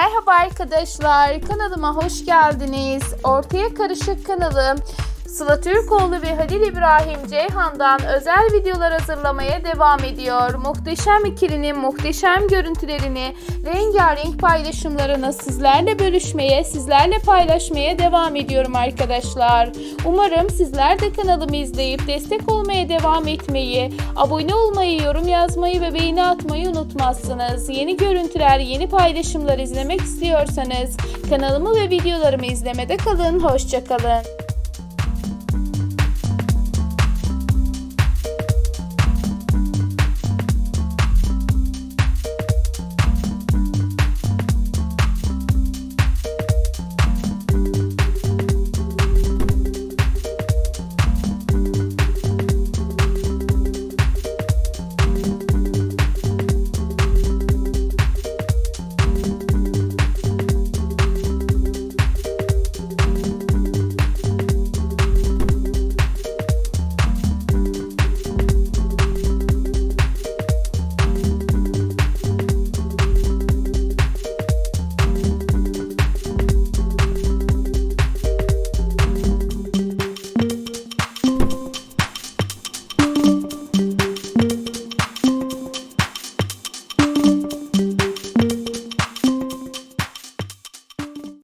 Merhaba arkadaşlar, kanalıma hoş geldiniz. Ortaya Karışık kanalım. Sıla Türkoğlu ve Halil İbrahim Ceyhan'dan özel videolar hazırlamaya devam ediyor. Muhteşem ikilinin muhteşem görüntülerini, rengarenk paylaşımlarını sizlerle bölüşmeye, sizlerle paylaşmaya devam ediyorum arkadaşlar. Umarım sizler de kanalımı izleyip destek olmaya devam etmeyi, abone olmayı, yorum yazmayı ve beğeni atmayı unutmazsınız. Yeni görüntüler, yeni paylaşımlar izlemek istiyorsanız kanalımı ve videolarımı izlemede kalın. Hoşçakalın.